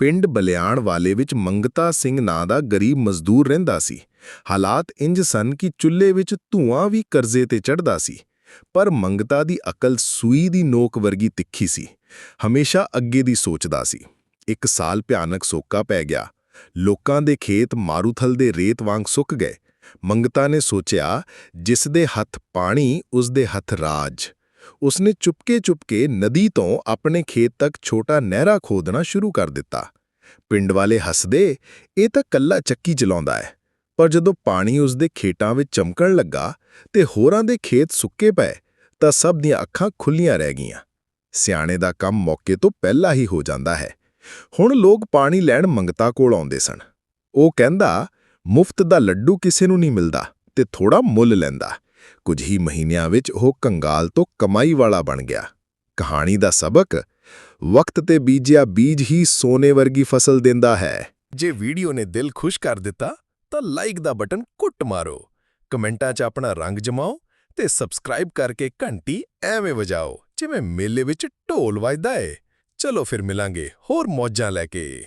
ਪਿੰਡ ਬਲਿਆਣ ਵਾਲੇ ਵਿੱਚ ਮੰਗਤਾ ਸਿੰਘ ਨਾਂ ਦਾ ਗਰੀਬ ਮਜ਼ਦੂਰ ਰਹਿੰਦਾ ਸੀ। ਹਾਲਾਤ ਇੰਜ ਸਨ ਕਿ ਚੁੱਲ੍ਹੇ ਵਿੱਚ ਧੂਆਂ ਵੀ ਕਰਜ਼ੇ ਤੇ ਚੜਦਾ ਸੀ, ਪਰ ਮੰਗਤਾ ਦੀ ਅਕਲ ਸੂਈ ਦੀ ਨੋਕ ਵਰਗੀ ਤਿੱਖੀ ਸੀ, ਹਮੇਸ਼ਾ ਅੱਗੇ ਦੀ ਸੋਚਦਾ ਸੀ। ਇੱਕ ਸਾਲ ਭਿਆਨਕ ਸੋਕਾ ਪੈ ਗਿਆ, ਲੋਕਾਂ ਦੇ ਖੇਤ ਮਾਰੂਥਲ ਦੇ ਰੇਤ ਵਾਂਗ ਸੁੱਕ ਗਏ। ਮੰਗਤਾ ਨੇ ਸੋਚਿਆ, ਜਿਸ ਦੇ ਹੱਥ ਪਾਣੀ, ਉਸ ਦੇ ਹੱਥ ਰਾਜ। ਉਸਨੇ ਚੁਪਕੇ-ਚੁਪਕੇ ਨਦੀ ਤੋਂ ਆਪਣੇ ਖੇਤ ਤੱਕ ਛੋਟਾ ਨਹਿਰਾ ਖੋਦਣਾ ਸ਼ੁਰੂ ਕਰ ਦਿੱਤਾ। ਪਿੰਡ ਵਾਲੇ ਹੱਸਦੇ, ਇਹ ਤਾਂ ਕੱਲਾ ਚੱਕੀ ਚਲਾਉਂਦਾ ਹੈ। ਪਰ ਜਦੋਂ ਪਾਣੀ ਉਸਦੇ ਖੇਤਾਂ ਵਿੱਚ ਚਮਕਣ ਲੱਗਾ ਤੇ ਹੋਰਾਂ ਦੇ ਖੇਤ ਸੁੱਕੇ ਪਏ, ਤਾਂ ਸਭ ਦੀਆਂ ਅੱਖਾਂ ਖੁੱਲੀਆਂ ਰਹਿ ਗਈਆਂ। ਸਿਆਣੇ ਦਾ ਕੰਮ ਮੌਕੇ ਤੋਂ ਪਹਿਲਾਂ ਹੀ ਹੋ ਜਾਂਦਾ ਹੈ। ਹੁਣ ਲੋਕ ਪਾਣੀ ਲੈਣ ਮੰਗਤਾ ਕੋਲ ਆਉਂਦੇ ਸਨ। ਉਹ ਕਹਿੰਦਾ, ਮੁਫਤ ਦਾ ਲੱਡੂ ਕਿਸੇ ਨੂੰ ਨਹੀਂ ਮਿਲਦਾ ਤੇ ਥੋੜਾ ਮੁੱਲ ਲੈਂਦਾ। ਕੁਝ ਹੀ ਮਹੀਨਿਆਂ ਵਿੱਚ ਉਹ ਕੰਗਾਲ ਤੋਂ ਕਮਾਈ ਵਾਲਾ ਬਣ ਗਿਆ। ਕਹਾਣੀ ਦਾ ਸਬਕ, ਵਕਤ ਤੇ ਬੀਜਿਆ ਬੀਜ ਹੀ ਸੋਨੇ ਵਰਗੀ ਫਸਲ ਦਿੰਦਾ ਹੈ। ਜੇ ਵੀਡੀਓ ਨੇ ਦਿਲ ਖੁਸ਼ ਕਰ ਦਿੱਤਾ, ਤਾਂ ਲਾਈਕ ਦਾ ਬਟਨ ਕੁੱਟ ਮਾਰੋ। ਕਮੈਂਟਾਂ 'ਚ ਆਪਣਾ ਰੰਗ ਜਮਾਓ ਤੇ ਸਬਸਕ੍ਰਾਈਬ ਕਰਕੇ ਘੰਟੀ ਐਵੇਂ ਵਜਾਓ, ਜਿਵੇਂ ਮੇਲੇ ਵਿੱਚ ਢੋਲ ਵੱਜਦਾ ਏ। ਚਲੋ ਫਿਰ ਮਿਲਾਂਗੇ ਹੋਰ ਮੌਜਾਂ ਲੈ ਕੇ।